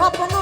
স্বপ্ন